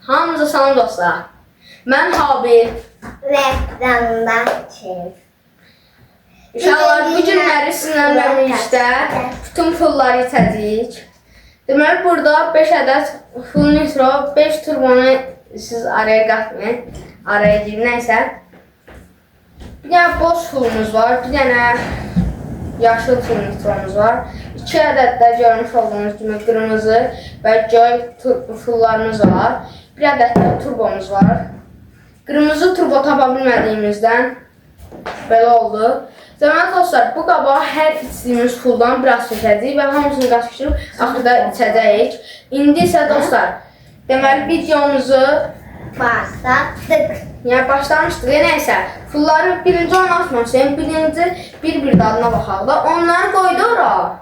Hamınıza salam dostlar. Mən Habil. Ve Rambaçı. İnşallah bu günləri sizinlə birlikdə bütün pulları itəcəyik. Deməli burada 5 ədəd full nitro, 5 turbonu siz araya qatmayın. Araya girin nəysə. Bir dənə boş fullumuz var, bir dənə yaşıl full nitromuz var. 2 ədəd də görmüş olduğunuz kimi qırmızı və göy fulllarımız var. Bir ədəd də turbomuz var. Qırmızı turbo tapa bilmədiyimizdən belə oldu. Deməli dostlar, bu qaba hər içdiyimiz puldan biraz çəkəcəyik və hamısını qaçışdırıb axırda içəcəyik. İndi isə dostlar, deməli videomuzu Başlattık. yəni başlamışdıq. Ya nəysə, pulları birinci ona atmamışdım. Birinci bir-bir dadına baxaq da. Onları qoydu ora.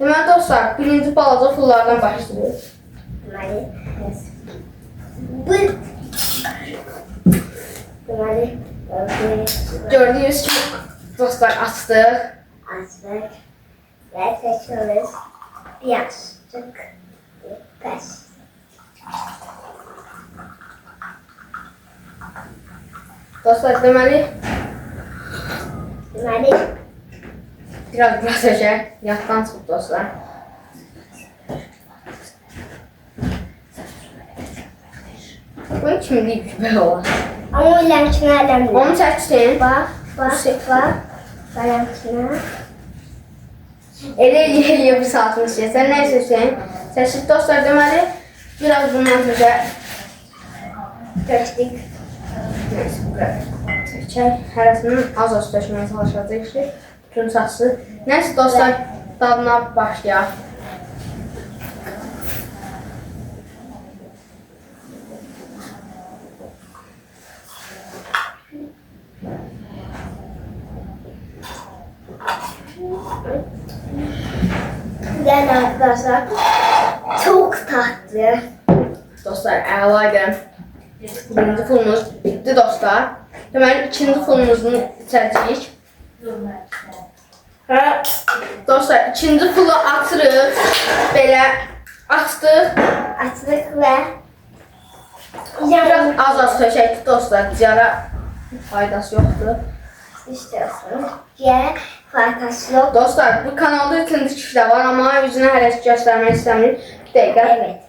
Deməli dostlar, birinci balaca pullardan başlayırıq. Deməli. Bu. Deməli. Gördüyünüz kimi dostlar açdıq. Açdık. Ve seçiyoruz. Yastık. Pes. Dostlar, deməli Deməli. biraz biraz öcək. Yaddan çıxıb dostlar. Bu kimi deyib ki, belə olar. Ama lemçine lemçine. Onu çəksin. Bak. Bak. Bak. Lemçine. Elə eləyə bir saatını istəyirsən, nə istəyirsən? Çəkib dostlar deməli, biraz bundan sonra Geçtik. Nəysə, bura çəkək. Hərəsindən az-az tökməyə çalışacağıq ki, bütün saçsı. Nəysə dostlar, dadına başlayaq. Güzel arkadaşlar. Çok tatlı. Dostlar, əlaydı. Birinci pulumuz bitdi dostlar. Deməli, ikinci pulumuzu içəcəyik. Hə, dostlar, ikinci pulu atırıq. Belə açdıq. Açlık ve Biraz az-az tökək dostlar, ciyara faydası yoxdur. istiyorsunuz. Yere faydası yok. Dostlar, bu kanalda ikinci kişi də var, amma üzünə hələ göstərmək istəmir. Bir dəqiqə. Evet.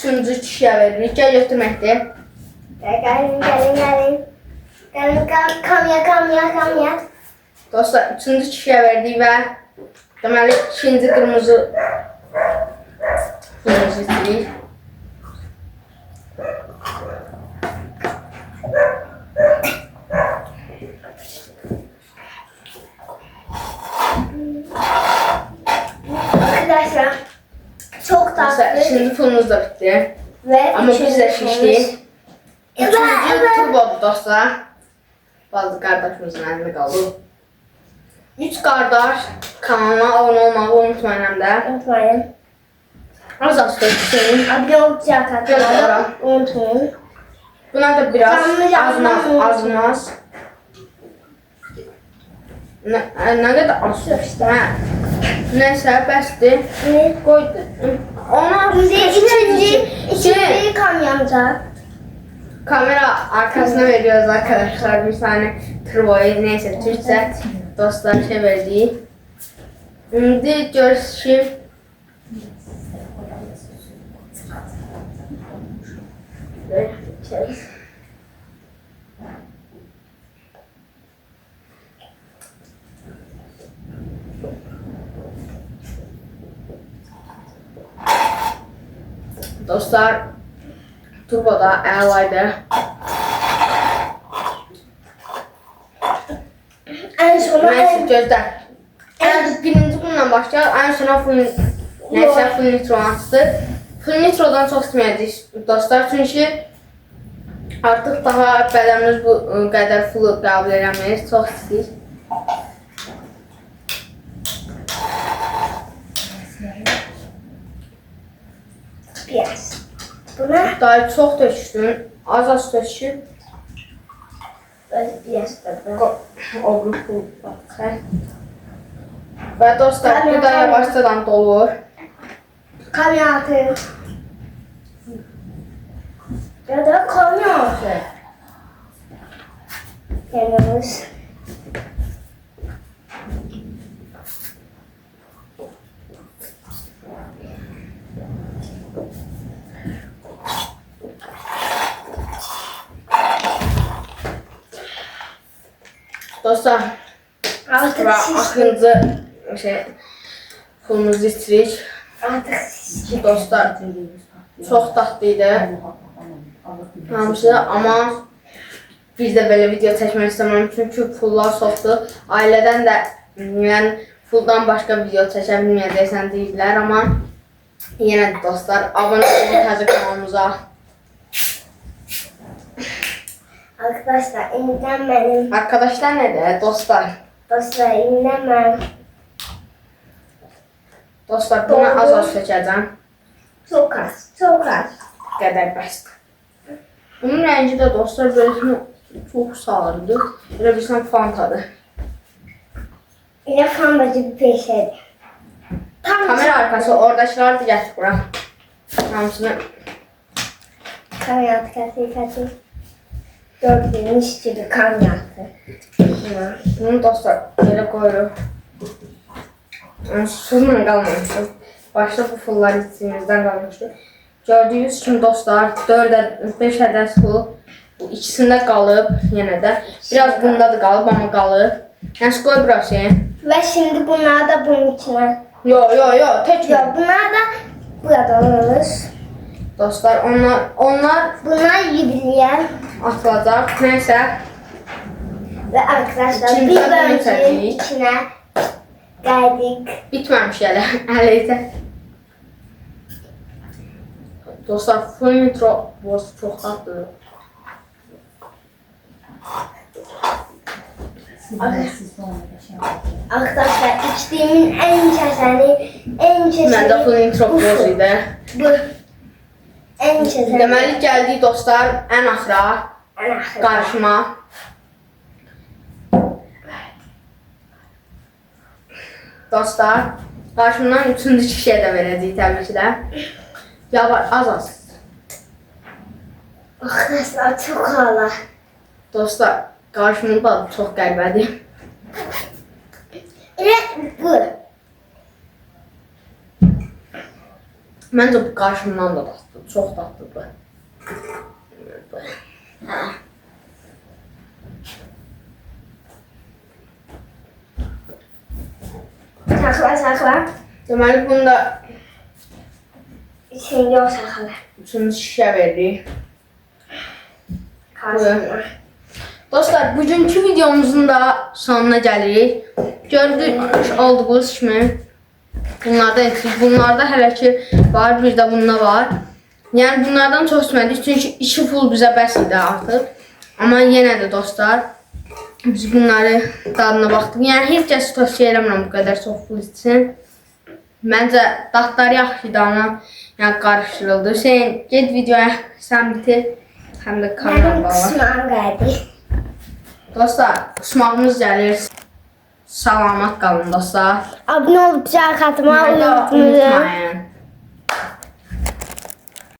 Üçüncü kişiyə veririk. Gəl götürməkdir. gelin gelin gelin. Gelin kam kamya kamya kamya. Dostlar, üçüncü kişiyə verdik və deməli ikinci qırmızı qırmızı içirik. Arkadaşlar çok Dostlar, tatlı pulumuz da bitdi. ve Amma biz şişdik. Evet, Üçüncü evet. turbodur dostlar. Bazı qardaşımızın əlində qaldı. Üç qardaş kanalına abunə olmağı unutmayın həm də. Unutmayın. Az az söyleyeyim. Abone olacak arkadaşlar. Unutmayın. Buna da biraz azmaz, azmaz. Ne, ne kadar az işte. Neyse bəsdir. Ne? Ona Bize ikinci, ikinci kamyonca. kamera arkasına veriyoruz arkadaşlar bir tane turboyu neyse Türkçe dostlar verdi. Şimdi görüşürüz. Dostlar turboda əlaydı. En sona en, gözlə. En birinci bununla başlayaq. En sona full neyse full nitro atdı. Full nitrodan çox istəyəcəyik dostlar. Çünki artıq daha bədənimiz bu ə, qədər full qəbul eləmir. Çox istəyir. biraz. Buna Daha çox tökdün. Az az töküb biraz da böyle. o, o qrupu baxaq. Və dostlar, bu da yavaşcadan dolur. Kamyatı. Ya da kamyatı. Yanımız. Dostlar, siz. axırıncı şey. Artık siz. Dostlar, çox dadlı idi hamısı, amma biz də belə video çəkmək istəmirəm çünki pullar çoxdur. Ailədən də yəni puldan başqa video çəkə bilməyəcəksən deyirlər, amma yenə də dostlar, abunə olun təzə kanalımıza. Arkadaşlar imdən benim. Arkadaşlar nədir? Dostlar, Dostlar imdən ben. dostlar bunu az az çəkəcəm. Çok az. Çok az. qədər bəsdir. Bunun rəngi də dostlar belə çox sarıdır. Elə bilsən fantadır. Yine fambacı bir peşeydi. Tam Kamera arkası oradakıları da gətir bura. Hamısını Kamyatı katı katı. Gördüğünüz gibi kamyatı. Hı, bunu dostlar belə qoyuruq. Yəni, Susuzla qalmamışdım. Başda bu pullar içimizdən qalmışdı. Gördüyünüz kimi dostlar 4 5 ədəd pul bu ikisində qalıb yenə də. Biraz bunda da qalıb amma qalıb. Yəni qoy burası. Ve şimdi bunlar da bunun içine. Yo yo yo tək Yok bunlar da buradan alırız. Dostlar onlar onlar Bunlar yubileyen atılacaq. Nəysə ve arkadaşlar bir bölümün içine geldik. bitməmiş hələ. Hələ isə. Dostlar, full nitro boz çox dadlıdır. Arkadaşlar içtiğimin en çeseni, en çeseni Məndə full nitro boz idi. bu. En çeseni. Deməli gəldik dostlar ən axıra En ahır. qarışma. Dostlar, qarşımdan üçüncü kişiyə də verəcəyik təbii ki də. Yavaş, az az. Arkadaşlar çok ağlar. Dostlar, qarşımın dadı çox qəribədir. Evet bu. Məncə bu qarşımdan da dadlıdır, çox dadlıdır. Hə. Sakla sakla. Deməli bunu da Şimdi o sakla. şişə veririk. Karşısına. Dostlar, bugünkü videomuzun da sonuna gəlirik. Gördük olduğunuz kimi bunlardan etdik. Bunlarda hələ ki var, bir də bunda var. Yəni bunlardan çox istəmədik çünki iki pul bizə bəs idi artıq. Amma yenə də dostlar biz bunları dadına baxdıq. Yəni heç kəs tövsiyə eləmirəm bu qədər çox pul içsin. Məncə dadları yaxşı idi amma yəni qarışdırıldı. Hüseyn, get videoya sən bitir. Həm də Benim bağla. Dostlar, qusmağımız gəlir. Salamat qalın dostlar. Olup like atmayı Unutmayın. unutmayın.